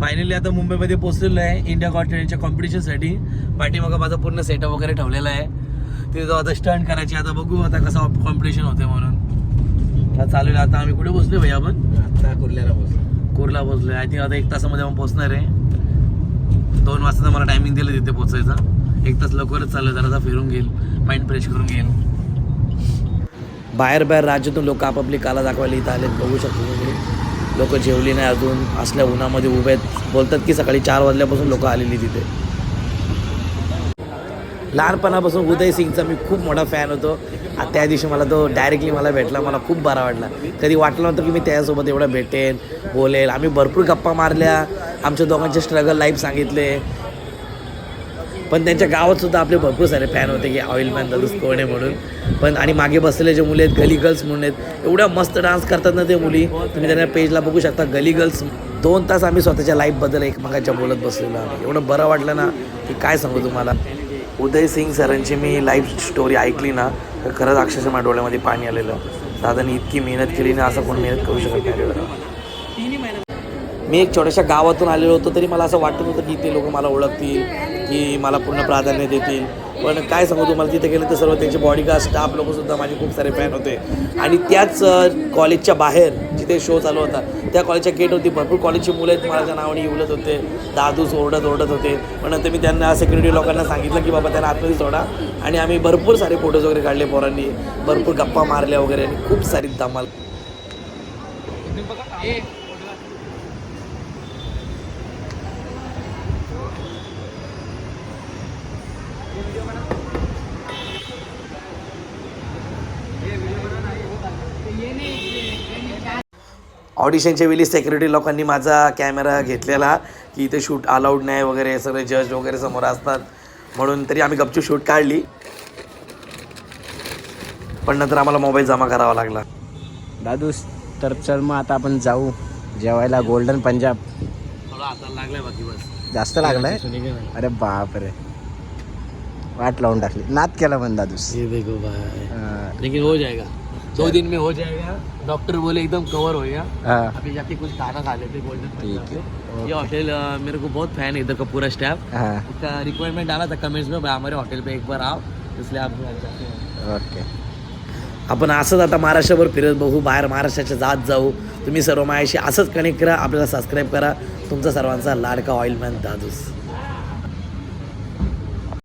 Finally आता मुंबईमध्ये पोहोचलेलो आहे. इंडिया ट्रेनच्या कॉम्पिटिशनसाठी पाठीमागं माझा पूर्ण सेटअप वगैरे ठेवलेला आहे. तिथे आता स्टंट करायची. आता बघू आता कसं कॉम्पिटिशन होते म्हणून. आता चालू आहे. आता आम्ही कुठे पोहोचलो भाई आपण? आता कुर्ल्याला बसलो कुर्ला पोहोचलो आय थिंक आता एक तासामध्ये आपण पोहोचणार आहे. दोन वाजता मला टायमिंग दिलं तिथे पोहोचायचं. एक तास लवकरच चाललं जरा फिरून घेईल. माइंड फ्रेश करून घेईल. बाहेर बाहेर राज्यातून लोक आपापली कला दाखवायला इथं आलेत. बघू शकतो लोक जेवली नाही अजून असल्या उन्हामध्ये उभे आहेत. बोलतात की सकाळी चार वाजल्यापासून लोक आलेली तिथे. लहानपणापासून उदय सिंगचा मी खूप मोठा फॅन होतो. त्या दिवशी मला तो डायरेक्टली मला भेटला. मला खूप बरा वाटला. कधी वाटलं नव्हतं की मी त्याच्यासोबत एवढं भेटेन बोलेल आम्ही भरपूर गप्पा मारल्या. आमच्या दोघांचे स्ट्रगल लाईफ सांगितले. पण त्यांच्या गावात सुद्धा आपले भरपूर सारे फॅन होते की ऑइल मॅन दादूस कोण आहे म्हणून. पण आणि मागे बसलेले जे मुली आहेत गली गर्ल्स म्हणून आहेत एवढ्या मस्त डान्स करतात ना ते मुली. तुम्ही त्यांना पेजला बघू शकता गली गर्ल्स दोन तास आम्ही स्वतःच्या लाईफबद्दल एकमेकांच्या बोलत बसलेलो आम्ही एवढं बरं वाटलं ना की काय सांगू तुम्हाला. उदय सिंग सरांची मी लाईफ स्टोरी ऐकली ना तर खरंच अक्षरशः माझ्या डोळ्यामध्ये पाणी आलेलं. साधारण इतकी मेहनत केली ना असं कोण मेहनत करू शकत नाही. मी एक छोट्याशा गावातून आलेलो होतो तरी मला असं वाटत होतं की ते लोक मला ओळखतील की मला पूर्ण प्राधान्य देतील. पण काय सांगू तुम्हाला तिथे गेलं तर सर्व त्यांचे बॉडीगार्ड स्टाफ लोकसुद्धा माझे खूप सारे फॅन होते. आणि त्याच कॉलेजच्या बाहेर जिथे शो चालू होता त्या कॉलेजच्या गेट होती भरपूर कॉलेजची मुलं आहेत माझ्या नावाने उलत होते. दादूस ओरडत ओरडत होते. पण नंतर मी त्यांना सिक्युरिटी लोकांना सांगितलं की बाबा त्यांना आतमध्ये सोडा. आणि आम्ही भरपूर सारे फोटोज वगैरे काढले पोरांनी. भरपूर गप्पा मारल्या वगैरे. आणि खूप सारी धमाल. ऑडिशनच्या वेळी सेक्युरिटी लोकांनी माझा कॅमेरा घेतलेला की इथे शूट अलाउड नाही वगैरे सगळे जज वगैरे समोर असतात. म्हणून तरी आम्ही गपचूप शूट काढली. पण नंतर आम्हाला मोबाईल जमा करावा लागला. दादू तर चल मग आता आपण जाऊ. जेवायला गोल्डन पंजाब. आता लागलाय बाकी बस. जास्त लागलाय? अरे बाप रे वाट लावून टाकली. नात केला पण दादूस ये देखो भाई. लेकिन हो जाएगा. दो दिन में हो जाएगा. डॉक्टर बोले एकदम कवर हो गया. हा. अभी जाके कुछ खाना खा लेते गोल्डन ठीक है. ये होटल अ, मेरे को बहुत फैन है इधर का पूरा स्टाफ हा. इसका रिक्वायरमेंट डाला था कमेंट्स में भाई हमारे होटल पे एक बार आओ इसलिए आप ओके. आपण असंच आता महाराष्ट्रभर फिरत बघू बाहेर महाराष्ट्राच्या जात जाऊ. तुम्ही सर्व माझ्याशी असंच कनेक्ट करा आपल्याला सबस्क्राईब करा. तुमचा सर्वांचा लाडका ऑइलमॅन दादूस.